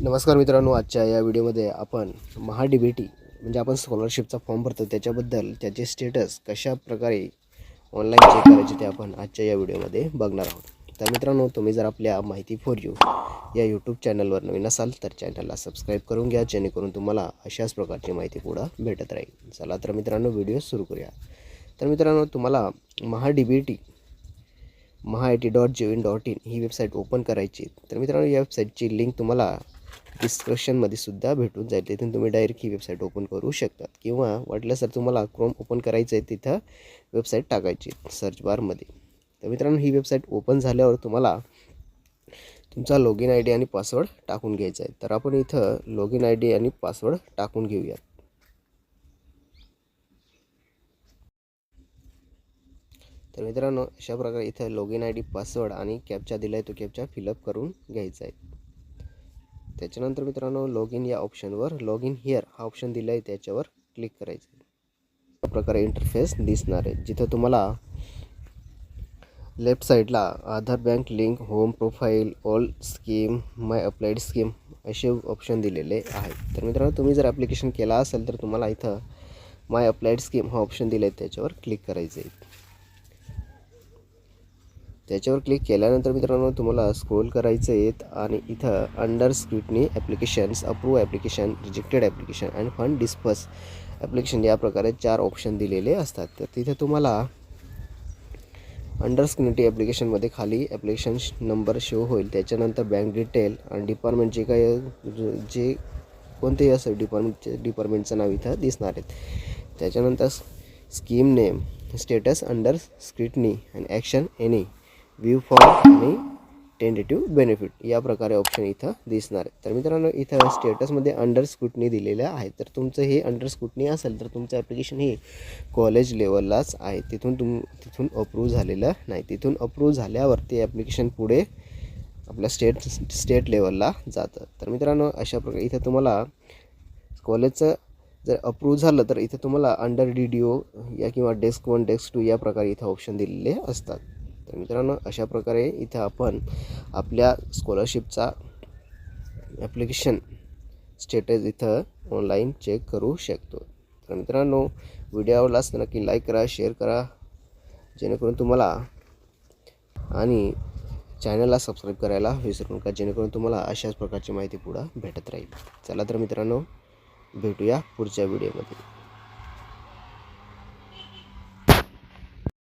नमस्कार मित्रांनो आजच्या या व्हिडिओमध्ये आपण महा डी बी टी म्हणजे आपण स्कॉलरशिपचा फॉर्म भरतो त्याच्याबद्दल त्याचे स्टेटस कशा प्रकारे ऑनलाईन चेक करायचे ते आपण आजच्या या व्हिडिओमध्ये बघणार आहोत. तर मित्रांनो तुम्ही जर आपल्या माहिती फॉर यू या यूट्यूब चॅनलवर नवीन असाल तर चॅनलला सबस्क्राईब करून घ्या जेणेकरून तुम्हाला अशाच प्रकारची माहिती पुढं भेटत राहील. चला तर मित्रांनो व्हिडिओ सुरू करूया. तर मित्रांनो तुम्हाला Maha D B T Maha I T dot G in dot in he website open करायची तर मित्रांनो या वेबसाईटची लिंक तुम्हाला डिस्क्रिप्शनमध्ये सुद्धा भेटून जाईल. तिथून तुम्ही डायरेक्ट ही वेबसाईट ओपन करू शकतात. किंवा वाटलं सर तुम्हाला क्रोम ओपन करायचं आहे तिथं वेबसाईट टाकायची सर्च बारमध्ये तर मित्रांनो ही वेबसाईट ओपन झाल्यावर तुम्हाला तुमचा लॉगिन आय डी आणि पासवर्ड टाकून घ्यायचा आहे. तर आपण इथं लॉग इन आय डी आणि पासवर्ड टाकून घेऊयात. तर मित्रांनो अशा प्रकारे इथं लॉगिन आय डी पासवर्ड आणि कॅपचा दिला आहे तो कॅपचा फिलअप करून घ्यायचा आहे. त्याच्यानंतर मित्रांनो लॉग इन या ऑप्शनवर लॉग इन हिअर हा ऑप्शन दिला आहे त्याच्यावर क्लिक करायचं. आहे अशा प्रकारे इंटरफेस दिसणार आहे. जिथं तुम्हाला लेफ्ट साईडला Aadhaar bank link home profile all scheme my applied scheme असे ऑप्शन दिलेले आहेत तर मित्रांनो तुम्ही जर ॲप्लिकेशन केला असेल तर तुम्हाला इथं माय अप्लाईड स्कीम हा ऑप्शन दिला आहे त्याच्यावर क्लिक करायचं आहे त्याच्यावर क्लिक केल्यानंतर मित्रांनो तुम्हाला स्क्रोल करायचं आहेत आणि इथं under scrutiny applications approve application rejected application आणि फंड डिस्पर्स ॲप्लिकेशन या प्रकारे चार ऑप्शन दिलेले असतात. तर तिथे तुम्हाला अंडर स्क्रिनिटी ॲप्लिकेशनमध्ये खाली ॲप्लिकेशन नंबर शो होईल. त्याच्यानंतर बँक डिटेल आणि डिपार्टमेंट जे काही जे कोणतेही असं डिपार्टमेंटचे डिपार्टमेंटचं नाव इथं दिसणार आहेत. त्याच्यानंतर scheme name status under scrutiny and action any view form आणि टेंटेटिव्ह बेनिफिट या प्रकारे ऑप्शन इथं दिसणार आहे. तर मित्रांनो इथं स्टेटसमध्ये अंडर स्क्रुटनी दिलेल्या आहेत. तर तुमचं हे अंडर स्क्रुटनी असेल तर तुमचं ॲप्लिकेशन हे कॉलेज लेवललाच आहे. तिथून तुम तिथून अप्रूव्ह झालेलं नाही. तिथून अप्रूव्ह झाल्यावर ते ॲप्लिकेशन पुढे आपल्या स्टेट स्टेट लेवलला जातं. तर मित्रांनो अशा प्रकारे इथं तुम्हाला कॉलेजचं जर अप्रूव्ह झालं तर इथं तुम्हाला अंडर डी डी ओ या किंवा डेस्क वन डेस्क टू या प्रकारे इथं ऑप्शन दिलेले असतात. तर मित्रांनो अशा प्रकारे इथं आपण आपल्या स्कॉलरशिपचा ॲप्लिकेशन स्टेटस इथं ऑनलाईन चेक करू शकतो. तर मित्रांनो व्हिडिओ आवडला असताना नक्की लाईक करा शेअर करा जेणेकरून तुम्हाला आणि चॅनलला सबस्क्राईब करायला विसरू नका जेणेकरून तुम्हाला अशाच प्रकारची माहिती पुढं भेटत राहील. चला तर मित्रांनो भेटूया पुढच्या व्हिडिओमध्ये